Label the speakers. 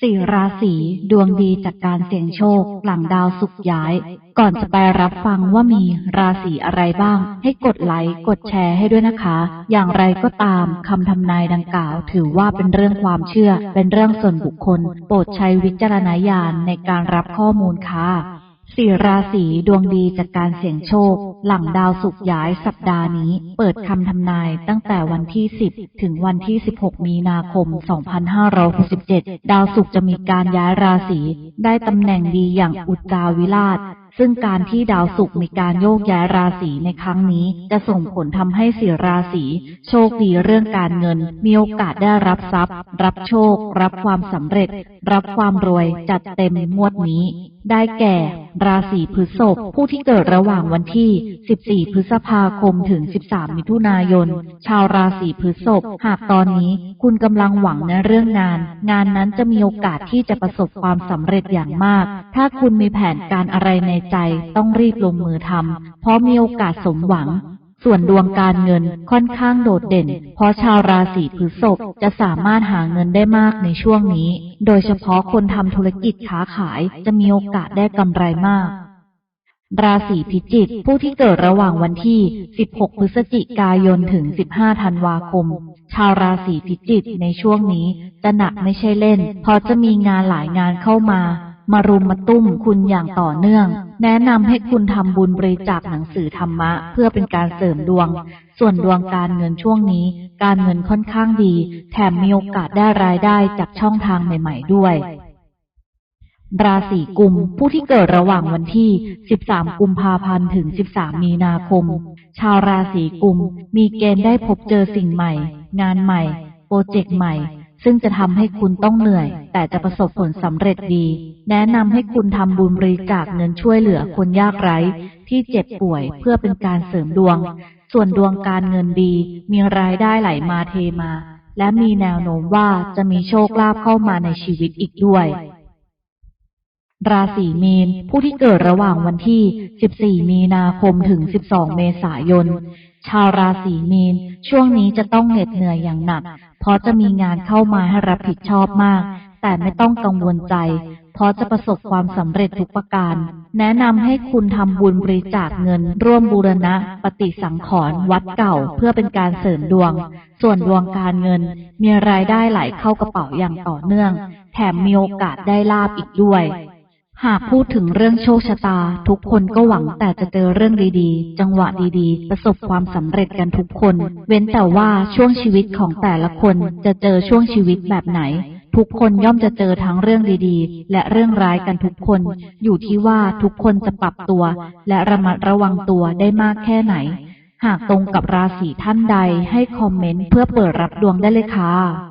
Speaker 1: สี่ราศีดวงดีจากการเสี่ยงโชค หลังดาวสุกย้าย ก่อนจะไปรับฟังว่ามีราศีอะไรบ้าง ให้กดไลค์กดแชร์ให้ด้วยนะคะ อย่างไรก็ตามคำทำนายดังกล่าว ถือว่าเป็นเรื่องความเชื่อ เป็นเรื่องส่วนบุคคล โปรดใช้วิจารณญาณในการรับข้อมูลค่ะ สี่ราศีดวงดีจากการเสี่ยงโชค หลังดาวสุกย้ายสัปดาห์นี้ เปิดคำทำนายตั้งแต่วันที่ 10 ถึงวันที่ 16 มีนาคม 2567 ดาวสุกจะมีการย้ายราศี ได้ตำแหน่งดีอย่างอุจจาวิราชซึ่งการที่ดาวศุกร์มีการโยกย้ายราศีในครั้งนี้ จะส่งผลทำให้สี่ราศีโชคดีเรื่องการเงิน มีโอกาสได้รับทรัพย์ รับโชค รับความสำเร็จ รับความรวยจัดเต็มงวดนี้ ได้แก่ ราศีพฤษภผู้ที่เกิดระหว่างวันที่ 14 พฤษภาคมถึง 13 มิถุนายน ชาวราศีพฤษภหากตอนนี้คุณกำลังหวังในเรื่องงาน งานนั้นจะมีโอกาสที่จะประสบความสำเร็จอย่างมาก ถ้าคุณมีแผนการอะไรในใจ ต้องรีบลงมือทำเพราะมีโอกาสสมหวังส่วนดวงการเงินค่อนข้างโดดเด่น เพราะชาวราศีพฤษภจะสามารถหาเงินได้มากในช่วงนี้ โดยเฉพาะคนทำธุรกิจค้าขายจะมีโอกาสได้กำไรมาก ราศีพิจิกผู้ที่เกิดระหว่างวันที่ 16 พฤศจิกายนถึง 15 ธันวาคมาวราศีพิจิกในช่วงนี้จะหนักไม่ใช่เล่น เพราะจะมีงานหลายงานเข้ามา มารุมมาตุ้มคุณอย่างต่อเนื่อง แนะนำให้คุณทำบุญบริจาคหนังสือธรรมะ เพื่อเป็นการเสริมดวง ส่วนดวงการเงินช่วงนี้ การเงินค่อนข้างดี แถมมีโอกาสได้รายได้จากช่องทางใหม่ ๆ ด้วย ราศีกุม ผู้ที่เกิดระหว่างวันที่ 13 กุมภาพันธ์ถึง 13 มีนาคม ชาวราศีกุม มีเกณฑ์ได้พบเจอสิ่งใหม่ งานใหม่ โปรเจกต์ใหม่ ซึ่งจะทำให้คุณต้องเหนื่อย แต่จะประสบผลสำเร็จดี แนะนำให้คุณทำบุญบริจาคเงินช่วยเหลือคนยากไร้ ที่เจ็บป่วยเพื่อเป็นการเสริมดวง ส่วนดวงการเงินดี มีรายได้ไหลมาเทมา และมีแนวโน้มว่าจะมีโชคลาภเข้ามาในชีวิตอีกด้วย ราศีมีน ผู้ที่เกิดระหว่างวันที่ 14 มีนาคมถึง 12 เมษายน ชาวราศีมีน ช่วงนี้จะต้องเหน็ดเหนื่อยอย่างหนัก เพราะจะมีงานเข้ามาให้รับผิดชอบมาก แต่ไม่ต้องกังวลใจ เพราะจะประสบความสำเร็จทุกประการ แนะนำให้คุณทำบุญบริจาคเงิน ร่วมบูรณะ ปฏิสังขรณ์วัดเก่าเพื่อเป็นการเสริมดวง ส่วนดวงการเงิน มีรายได้ไหลเข้ากระเป๋าอย่างต่อเนื่อง แถมมีโอกาสได้ลาบอีกด้วย หากพูดถึงเรื่องโชคชะตา ทุกคนก็หวังแต่จะเจอเรื่องดีๆ จังหวะดีๆ ประสบความสำเร็จกันทุกคน เว้นแต่ว่าช่วงชีวิตของแต่ละคนจะเจอช่วงชีวิตแบบไหน ทุกคนย่อมจะเจอทั้งเรื่องดีๆ และเรื่องร้ายกันทุกคน อยู่ที่ว่าทุกคนจะปรับตัว และระมัดระวังตัวได้มากแค่ไหน หากตรงกับราศีท่านใดให้คอมเมนต์เพื่อเปิดรับดวงได้เลยค่ะ